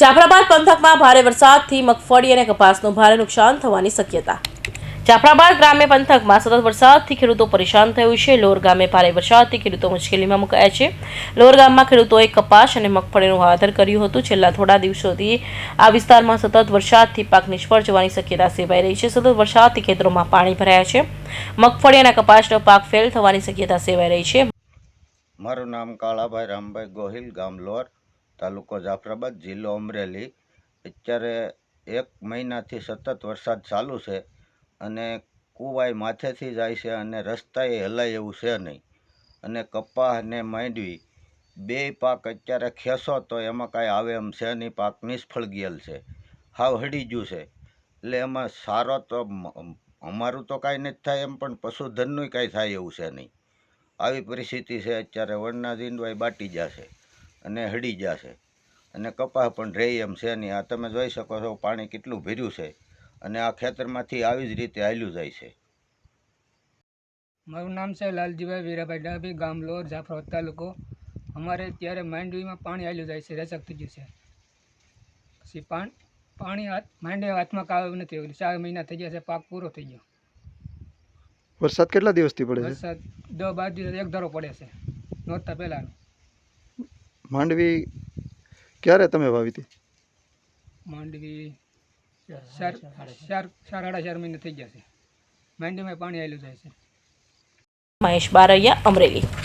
જાફરાબાદ પંથકમાં ભારે વરસાદથી મગફળી અને કપાસનું ભારે નુકસાન થવાની શક્યતા. જાફરાબાદ ગ્રામ્ય પંથકમાં સતત વરસાદથી ખેડૂતો પરેશાન થયું છે. લોર ગામે ભારે વરસાદથી ખેડૂતો મુશ્કેલીમાં મુકાયા છે. લોર ગામમાં ખેડૂતોએ કપાસ અને મગફળીનું વાવેતર કર્યું હતું. છેલ્લા થોડા દિવસોથી આ વિસ્તારમાં સતત વરસાદથી પાક નિષ્ફળ જવાની શક્યતા સેવાઈ રહી છે. સતત વરસાદથી ખેતરોમાં પાણી ભરાયા છે. મગફળી અને કપાસનો પાક ફેલ થવાની શક્યતા સેવાઈ રહી છે. મારું નામ કાળાભાઈ રામભાઈ ગોહિલ, ગામ લોર. તાલુકો જાફરાબાદ, જિલ્લો અમરેલી. અત્યારે એક મહિનાથી સતત વરસાદ ચાલુ છે અને કુવાય માથેથી જાય છે અને રસ્તાએ હલાય એવું છે નહીં. અને કપાસ અને માંડવી. બે પાક અત્યારે ખેંચો તો એમાં કાંઈ આવે એમ છે નહીં, પાક નિષ્ફળ ગયેલ છે. હાવ હડી ગયું છે. એટલે એમાં સારો તો અમારું તો કાંઈ નથી થાય એમ, પણ પશુધનનું કાંઈ થાય એવું છે નહીં. આવી પરિસ્થિતિ છે, અત્યારે વરના દીંડવાય બાટી જશે અને હડી જશે. અને કપાસ પણ રહે એમ છે નહીં આ તમે જોઈ શકો છો પાણી કેટલું ભર્યું છે અને આ ખેતરમાંથી આવી જ રીતે હાલ્યું જાય છે. મારું નામ છે લાલજીભાઈ વીરાભાઈ ડાભી ગામ લોર જાફરાબાદ તાલુકો. અમારે ત્યારે માંડવીમાં પાણી હાલ્યું જાય છે રચક થઈ ગયું છે. પછી પાણ પાણી હાથ માંડવી હાથમાં કાવ નથી આવ્યું ચાર મહિના થઈ ગયા છે પાક પૂરો થઈ ગયો. વરસાદ કેટલા દિવસથી પડે છે? વરસાદ દસ બાર દિવસ એક ધારો પડે છે. નોરતા પહેલાંનો. માંડવી ક્યારે તમે વાવી હતી? માંડવી ચાર ચાર ચાર સાડા ચાર મહિના થઈ ગયા છે. માંડવીમાં પાણી આવેલું જાય છે. મહેશ બારૈયા અમરેલી.